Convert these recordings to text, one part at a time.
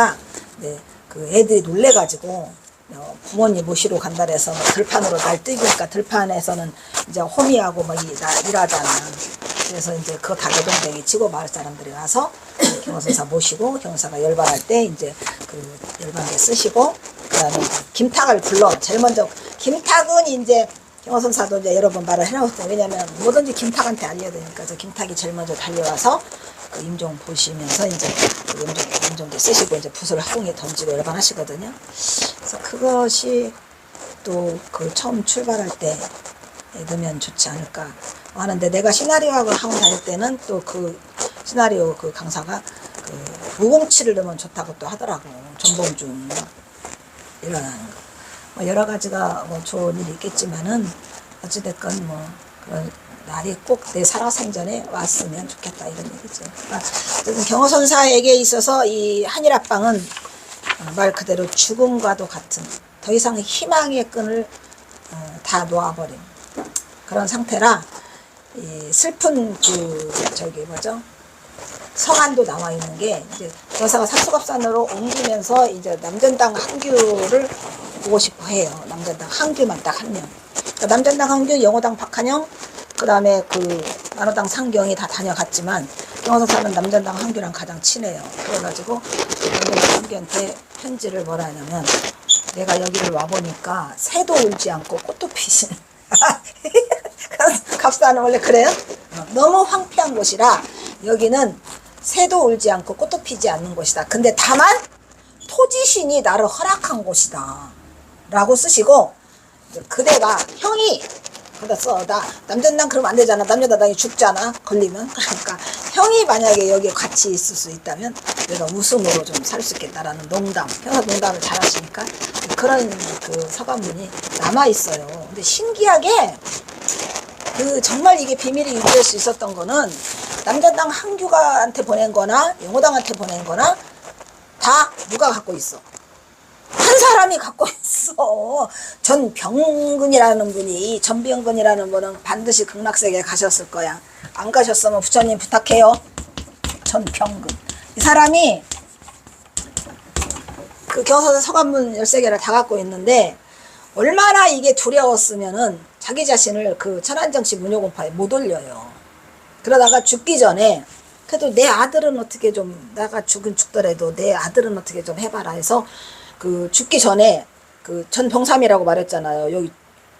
하니까 네, 그 애들이 놀래가지고 어, 부모님 모시러 간다 해서 뭐 들판으로 날뛰니까 들판에서는 이제 호미하고 뭐 이- 나- 일하잖아. 그래서 이제 그 다개동댕이 치고 마을 사람들이 와서 경호선사 모시고 경호사가 열반할 때 이제 그 열반에 쓰시고 그다음에 김탁을 불러 제일 먼저 김탁은 이제 경호선사도 이제 여러 번 말을 해놨고 왜냐면 뭐든지 김탁한테 알려야 되니까 그래서 김탁이 제일 먼저 달려와서 그 임종 보시면서 이제 그 임종 임종기 쓰시고 이제 붓을 하궁에 던지고 여러 번 하시거든요. 그래서 그것이 또 그 처음 출발할 때 넣으면 좋지 않을까 하는데 내가 시나리오학을 하고 다닐 때는 또 그 시나리오 그 강사가 그 무공치를 넣으면 좋다고 또 하더라고 전봉준 일어나는 거. 뭐 여러 가지가 뭐 좋은 일이 있겠지만은 어찌됐건 뭐 그런 날이 꼭 내 살아생전에 왔으면 좋겠다 이런 얘기죠. 그러니까 경호선사에게 있어서 이 한일합방은 어, 말 그대로 죽음과도 같은 더 이상 희망의 끈을 어, 다 놓아버린 그런 상태라 이 슬픈 그 저기 뭐죠 성안도 나와 있는 게 이제 여사가 사수갑산으로 옮기면서 이제 남전당 한규를 보고 싶어 해요. 남전당 한 규만 딱 한 명. 그러니까 남전당 한 규, 영호당 박한영, 그 다음에 그 만호당 상경이 다 다녀갔지만 영호사는 남전당 한 규랑 가장 친해요. 그래가지고 남전당 한 규한테 편지를 뭐라 하냐면 내가 여기를 와보니까 새도 울지 않고 꽃도 피신 갑사는 원래 그래요? 어, 너무 황폐한 곳이라 여기는 새도 울지 않고 꽃도 피지 않는 곳이다. 근데 다만 토지신이 나를 허락한 곳이다. 라고 쓰시고 그대가 형이 거기다 써. 나 남전당 그러면 안 되잖아. 남자다당이 죽잖아. 걸리면. 그러니까 형이 만약에 여기에 같이 있을 수 있다면 내가 웃음으로 좀 살 수 있겠다라는 농담. 형사 농담을 잘 하시니까 그런 그 서간문이 남아 있어요. 근데 신기하게 그 정말 이게 비밀이 유지될 수 있었던 거는 남자당 한규가한테 보낸 거나 영호당한테 보낸 거나 다 누가 갖고 있어. 한 사람이 갖고 있어. 전병근이라는 분이, 전병근이라는 분은 반드시 극락세계에 가셨을 거야. 안 가셨으면 부처님 부탁해요. 전병근. 이 사람이 그 경서사 서관문 13개를 다 갖고 있는데 얼마나 이게 두려웠으면은 자기 자신을 그 천안정씨 문효공파에 못 올려요. 그러다가 죽기 전에 그래도 내 아들은 어떻게 좀 내가 죽은 죽더라도 내 아들은 어떻게 좀 해봐라 해서 그 죽기 전에 그 전병삼이라고 말했잖아요. 여기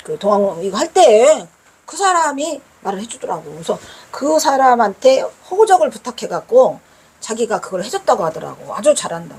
그 동항 이거 할 때 그 사람이 말을 해주더라고. 그래서 그 사람한테 호적을 부탁해갖고 자기가 그걸 해줬다고 하더라고. 아주 잘한다고.